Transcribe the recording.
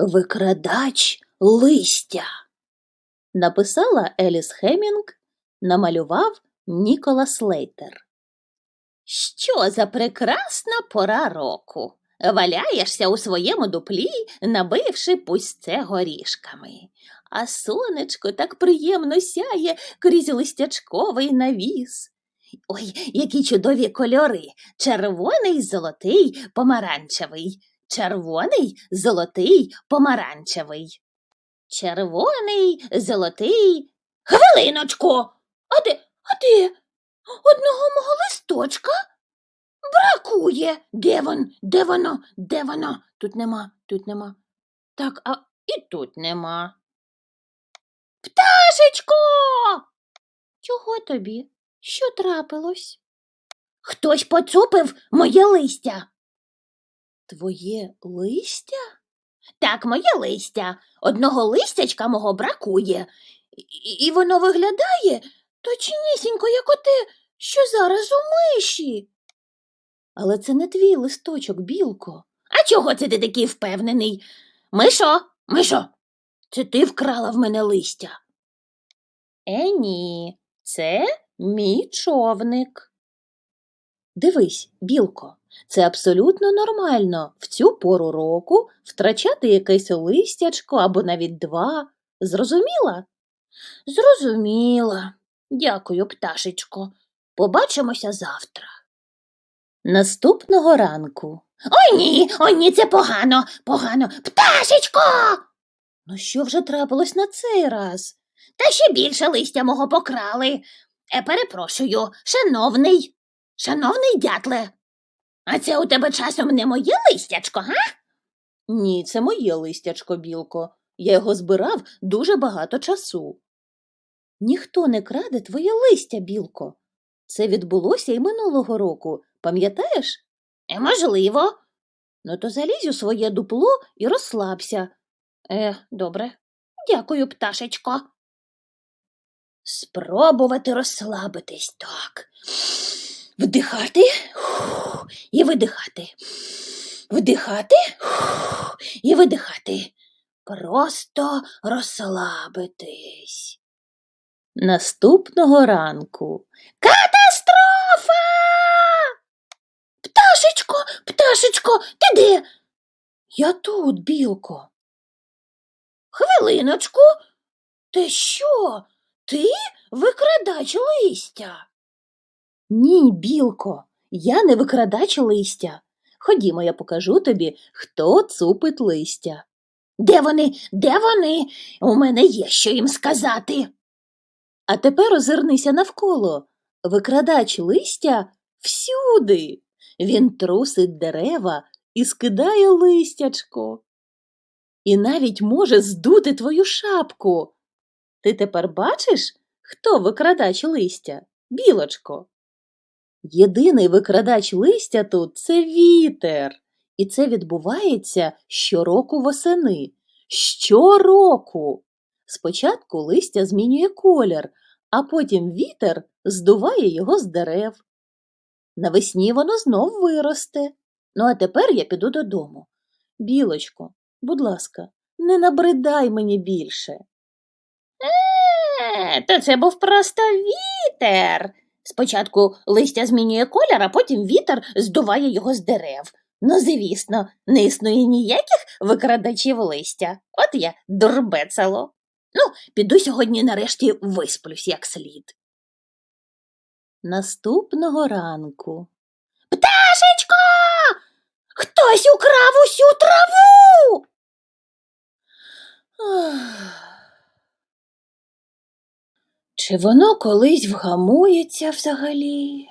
Викрадач листя. Написала Еліс Хемінг, намалював Ніколас Лейтер. Що за прекрасна пора року. Валяєшся у своєму дуплі, набивши пусте горішками. А сонечко так приємно сяє крізь листячковий навіс. Ой, які чудові кольори! Червоний, золотий, помаранчевий. Червоний, золотий, помаранчевий. Червоний, золотий. Хвилиночку. А де, а де? Одного мого листочка? Бракує. Де він? Де воно? Де воно? Тут нема, тут нема. Так, а і тут нема. Пташечко. Чого тобі? Що трапилось? Хтось поцупив моє листя. Твоє листя? Так, моє листя. Одного листячка мого бракує. І, і воно виглядає точнісінько, як оте, що зараз у миші. Але це не твій листочок, білко. А чого це ти такий впевнений? Мишо, мишо, це ти вкрала в мене листя. Е, ні, це мій човник. Дивись, білко, це абсолютно нормально в цю пору року втрачати якесь листячко або навіть два. Зрозуміла? Зрозуміла. Дякую, пташечко. Побачимося завтра. Наступного ранку. Ой ні, ой ні, це погано, погано. Пташечко. Ну що вже трапилось на цей раз? Та ще більше листя мого покрали. Е, перепрошую, шановний, шановний дятле. А це у тебе часом не моє листячко, га? Ні, це моє листячко, білко. Я його збирав дуже багато часу. Ніхто не краде твоє листя, білко. Це відбулося і минулого року, пам'ятаєш? Е, можливо. Ну, то залізь у своє дупло і розслабся. Е, добре. Дякую, пташечко. Спробувати розслабитись так. Вдихати і видихати. Вдихати і видихати. Просто розслабитись. Наступного ранку. Катастрофа! Пташечко, пташечко, ти де? Я тут, білко. Хвилиночку. Ти що? Ти викрадач листя? Ні, білко, я не викрадач листя. Ходімо, я покажу тобі, хто цупить листя. Де вони? Де вони? У мене є що їм сказати. А тепер озирнися навколо. Викрадач листя всюди. Він трусить дерева і скидає листячко. І навіть може здути твою шапку. Ти тепер бачиш, хто викрадач листя? Білочко. Єдиний викрадач листя тут це вітер. І це відбувається щороку восени. Щороку. Спочатку листя змінює колір, а потім вітер здуває його з дерев. Навесні воно знов виросте. Ну, а тепер я піду додому. Білочко, будь ласка, не набридай мені більше. Е, то це був просто вітер. Спочатку листя змінює колір, а потім вітер здуває його з дерев. Ну, звісно, не існує ніяких викрадачів листя. От я дурбецало. Ну, піду сьогодні нарешті висплюсь як слід. Наступного ранку. Пташечко! Хтось украв усю траву. Чи воно колись вгамується взагалі?